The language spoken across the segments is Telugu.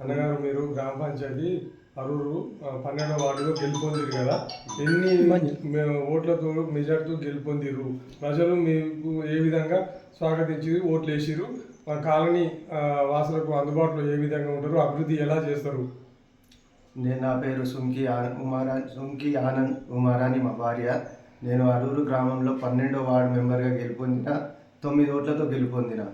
అన్నగారు మీరు గ్రామ పంచాయతీ అరూరు పన్నెండవ వార్డులో గెలుపొందిరు కదా. ఎన్ని మే- ఓట్లతో మెజార్టీతో గెలుపొందిరు? ప్రజలు మీకు ఏ విధంగా స్వాగతించి ఓట్లు వేసిరు మా కాలనీ వాసులకు అందుబాటులో ఏ విధంగా ఉంటారు? అభివృద్ధి ఎలా చేస్తారు? నేను నా పేరు సుంకి ఆన- ఉమారా సుంకి ఆనంద్ ఉమారాని మా భార్య. నేను అరూరు గ్రామంలో పన్నెండో వార్డు మెంబర్గా గెలుపొందిన తొమ్మిది ఓట్లతో గెలుపొందిన.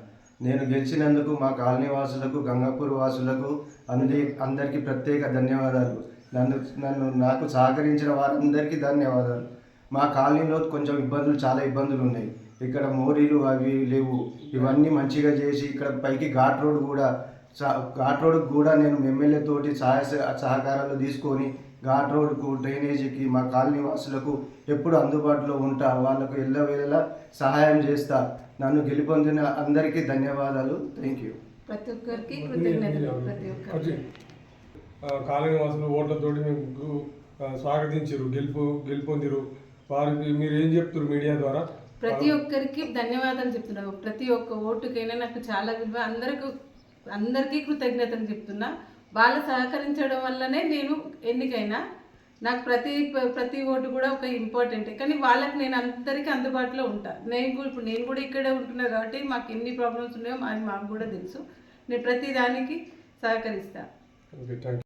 నేను గెలిచినందుకు మా కాలనీ వాసులకు గంగాపూర్ వాసులకు అందరి అందరికీ ప్రత్యేక ధన్యవాదాలు. నన్ను నన్ను నాకు సహకరించిన వారందరికీ ధన్యవాదాలు. మా కాలనీలో కొంచెం ఇబ్బందులు చాలా ఇబ్బందులు ఉన్నాయి. ఇక్కడ మోరీలు అవి లేవు. ఇవన్నీ మంచిగా చేసి ఇక్కడ పైకి ఘాట్ రోడ్ కూడా ఘాట్ రోడ్కి కూడా నేను ఎమ్మెల్యే తోటి సహాయ సహకారాలు తీసుకొని ఘాట్ రోడ్కు డ్రైనేజీకి మా కాలనీ వాసులకు ఎప్పుడు అందుబాటులో ఉంటా వాళ్ళకు ఎల్లవేళలా సహాయం చేస్తా. నన్ను గెలుపొందిన అందరికీ ధన్యవాదాలు. Thank you. ప్రతి ఒక్కరికి కృతజ్ఞతలు ప్రతి ఒక్కరికి. ఆ, కాలనీ వాసులు ఓట్లతోటి మీకు స్వాగతించారు గెలుపు గెలుపొందిరు వారికి మీరు ఏం చెప్తారు మీడియా ద్వారా? ప్రతి ఒక్కరికి ధన్యవాదాలు చెప్తున్నాను ప్రతి ఒక్క ఓటుకైనా నాకు చాలా విలువ. అందరికి అందరికీ కృతజ్ఞతలు చెప్తున్నా. వాళ్ళు సహకరించడం వల్లనే నేను ఎన్నికైనా నాకు ప్రతి ప్రతి ఓటు కూడా ఒక ఇంపార్టెంట్. కానీ వాళ్ళకి నేను అందరికీ అందుబాటులో ఉంటా. నేను కూడా ఇప్పుడు నేను కూడా ఇక్కడే ఉంటున్నా కాబట్టి మాకు ఎన్ని ప్రాబ్లమ్స్ ఉన్నాయో అని మాకు కూడా తెలుసు. నేను ప్రతి దానికి సహకరిస్తాను